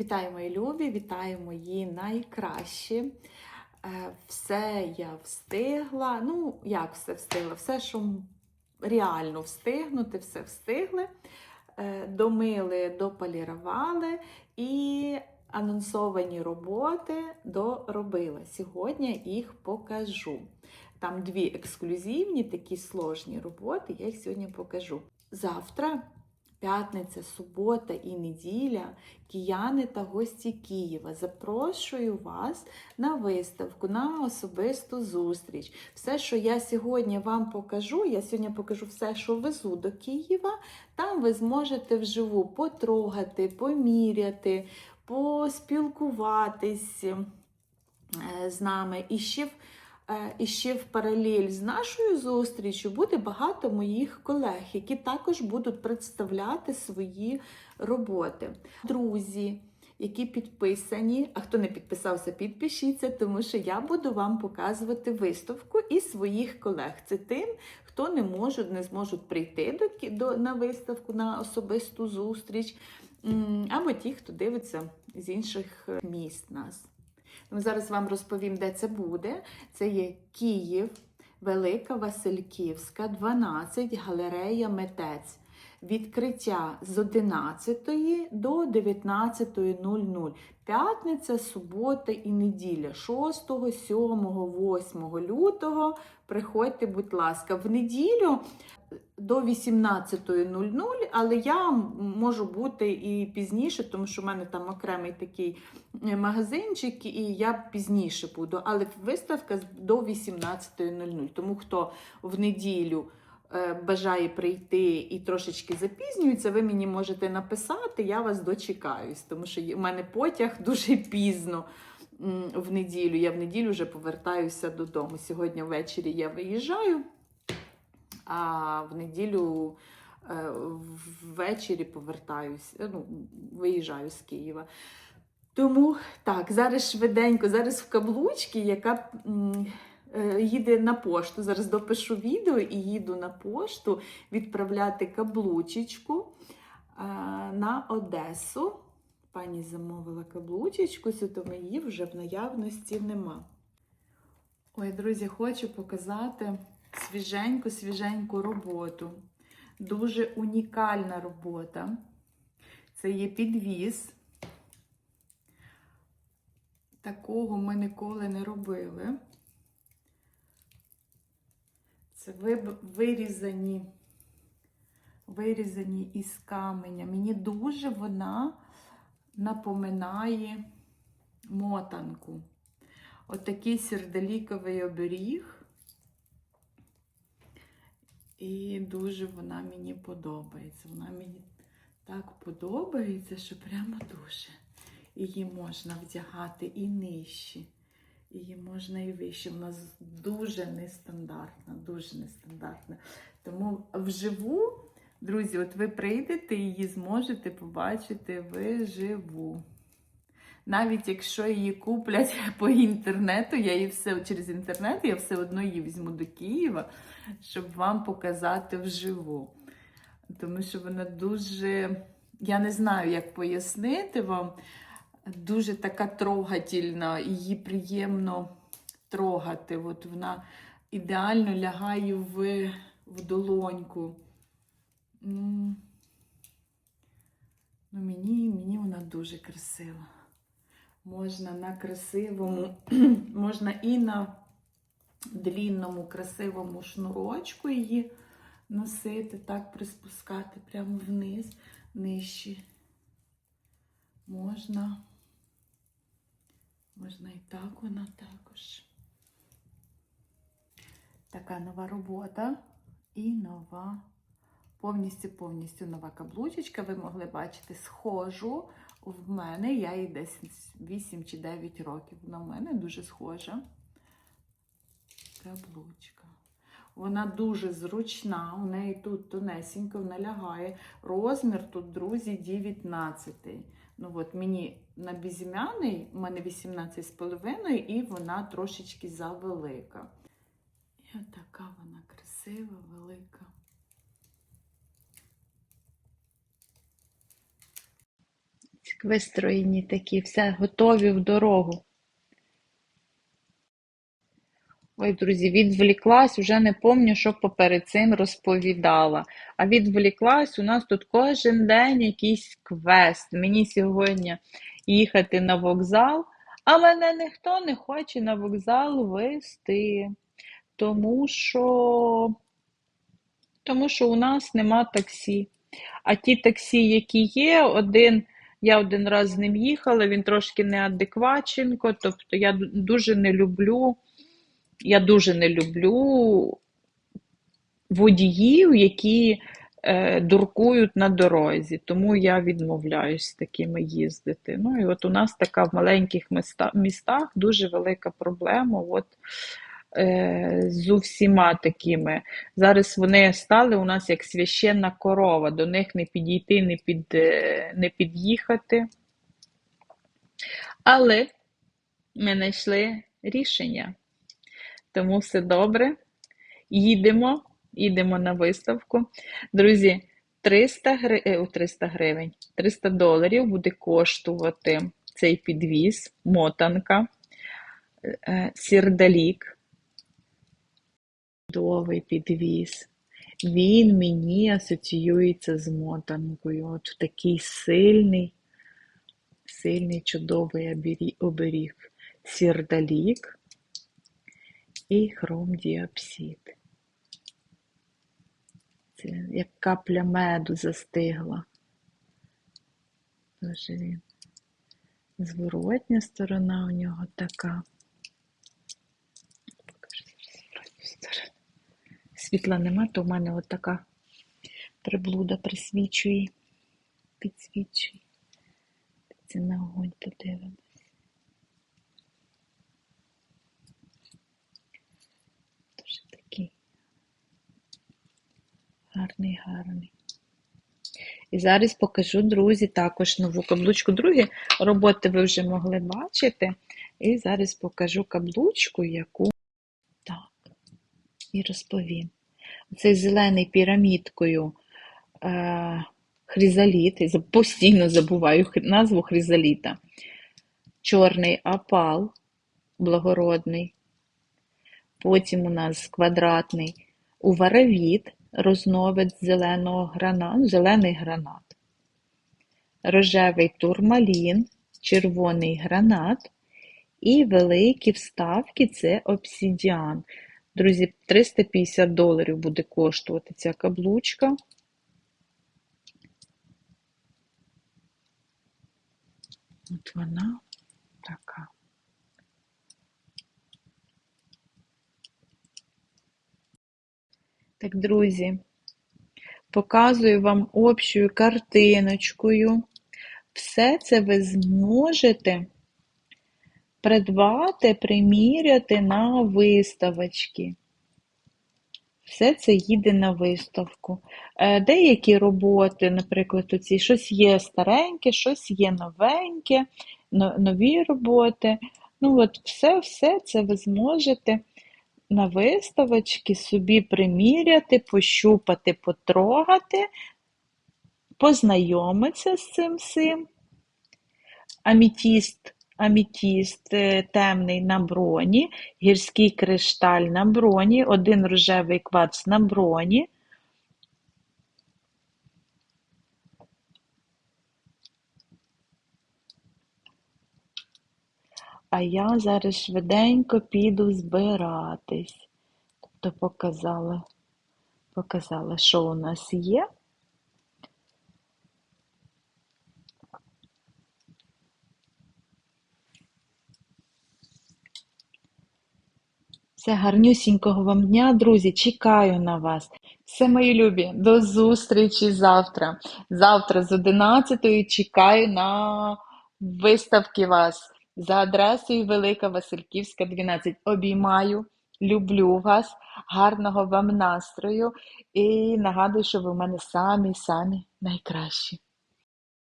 Вітаю мої любі, вітаю мої найкращі. Е, Все я встигла. Ну, як все встигла? Все, що реально встигнути, все встигли. Е, Домили, дополірували і анонсовані роботи доробила. Сьогодні їх покажу. Там дві ексклюзивні, такі сложні роботи, я їх сьогодні покажу. Завтра, п'ятниця, субота і неділя, кияни та гості Києва. Запрошую вас на виставку, на особисту зустріч. Все, що я сьогодні вам покажу, я сьогодні покажу все, що везу до Києва. Там ви зможете вживу потрогати, поміряти, поспілкуватись е, з нами. І ще в І ще в паралель з нашою зустрічю буде багато моїх колег, які також будуть представляти свої роботи. Друзі, які підписані, а хто не підписався, підпишіться, тому що я буду вам показувати виставку і своїх колег. Це тим, хто не можуть, не зможуть прийти до, до, на виставку, на особисту зустріч, або ті, хто дивиться з інших е, міст нас. Зараз вам розповім, де це буде. Це є Київ, Велика Васильківська, 12, галерея Метець. Відкриття з 11 до 19.00. П'ятниця, субота і неділя, 6, 7, 8 лютого. Приходьте, будь ласка, в неділю до 18.00, але я можу бути і пізніше, тому що в мене там окремий такий е, магазинчик, і я пізніше буду. Але виставка до 18.00. Тому хто в неділю бажає прийти і трошечки запізнюється, ви мені можете написати, я вас дочекаюсь, тому що у мене потяг дуже пізно. В неділю. Я в неділю вже повертаюся додому. Сьогодні ввечері я виїжджаю, а в неділю е, ввечері повертаюсь, е, ну, виїжджаю з Києва. Тому так, зараз швиденько, зараз в каблучці, яка е, їде на пошту. Зараз допишу відео і їду на пошту відправляти каблучечку е, на Одесу. Пані замовила каблучечку, то її вже в наявності нема. Ой, друзі, хочу показати свіженьку, свіженьку роботу. Дуже унікальна робота. Це є підвіз. Такого ми ніколи не робили. Це вирізані, вирізані із каменя. Мені дуже вона напоминає мотанку. Отакий сердоліковий оберіг. І дуже вона мені подобається. Вона мені так подобається, що прямо дуже. Її можна вдягати і нижче, її можна і вище. Вона дуже нестандартна, дуже нестандартна. Тому вживу, друзі, от ви прийдете і її зможете побачити вживу. Навіть якщо її куплять по інтернету, я її все через інтернет, я все одно її візьму до Києва, щоб вам показати вживу. Тому що вона дуже, я не знаю, як пояснити вам, дуже така трогательна, її приємно трогати. От вона ідеально лягає в, в долоньку. Ну, мені, мені вона дуже красива. Можна на красивому, можна і на длінному красивому шнурочку її носити, так приспускати прямо вниз, нижче. Можна, можна і так вона також. Така нова робота і нова, повністю-повністю нова каблучечка. Ви могли бачити схожу в мене. Я їй десь 8 чи 9 років. Вона в мене дуже схожа. Каблучка. Вона дуже зручна, у неї тут тонесенько, вона лягає. Розмір тут, друзі, 19. Ну от мені на безім'яний, у мене 18,5 і вона трошечки завелика. І отака така вона красива, велика. Вистроєні такі, все готові в дорогу. Ой, друзі, відволіклась, вже не пам'ятаю, що поперед цим розповідала. А відволіклась, у нас тут кожен день якийсь квест. Мені сьогодні їхати на вокзал, а мене ніхто не хоче на вокзал вести. Тому що, тому що у нас нема таксі. А ті таксі, які є, один, я один раз з ним їхала, він трошки неадекватченко, тобто я дуже не люблю, я дуже не люблю водіїв, які е, дуркують на дорозі, тому я відмовляюсь з такими їздити. Ну і от у нас така в маленьких міста, містах дуже велика проблема. От, е, з усіма такими. Зараз вони стали у нас як священна корова, до них не підійти, не, під, е, не під'їхати. Але ми знайшли рішення, тому все добре. Їдемо, їдемо на виставку. Друзі, 300, гри... е, 300 гривень, 300 доларів буде коштувати цей підвіз, мотанка, е, сірдалік, чудовий підвіз. Він мені асоціюється з мотанкою. От такий сильний, сильний, чудовий оберіг. Сірдалік і хромдіапсид. Це як капля меду застигла. Дуже він. Зворотня сторона у нього така. Покажу зараз. Світла нема, то в мене от така приблуда присвічує, підсвічує. Це на огонь подивимось. Дуже такий гарний, гарний. І зараз покажу, друзі, також нову каблучку. Другі роботи ви вже могли бачити. І зараз покажу каблучку, яку так, і розповім. Цей зелений пірамідкою е, хризаліт, я постійно забуваю назву хризаліта. Чорний опал, благородний. Потім у нас квадратний уваровіт, розновид зеленого гранату, зелений гранат. Рожевий турмалін, червоний гранат і великі вставки це обсидіан. Друзі, 350 доларів буде коштувати ця каблучка. От вона така. Так, друзі, показую вам общою картиночкою. Все це ви зможете придбати, приміряти на виставочки. Все це їде на виставку. Е, Деякі роботи, наприклад, оці, щось є стареньке, щось є новеньке, нові роботи. Ну, от все, все це ви зможете на виставочки собі приміряти, пощупати, потрогати, познайомитися з цим всім. Амітіст, амітіст е, темний на броні, гірський кришталь на броні, один рожевий кварц на броні. А я зараз швиденько піду збиратись. Тобто показала, показала, що у нас є. Все гарнюсінького вам дня, друзі. Чекаю на вас. Все, мої любі, до зустрічі завтра. Завтра з 11 чекаю на виставки вас за адресою Велика Васильківська, 12. Обіймаю, люблю вас, гарного вам настрою і нагадую, що ви в мене самі-самі найкращі.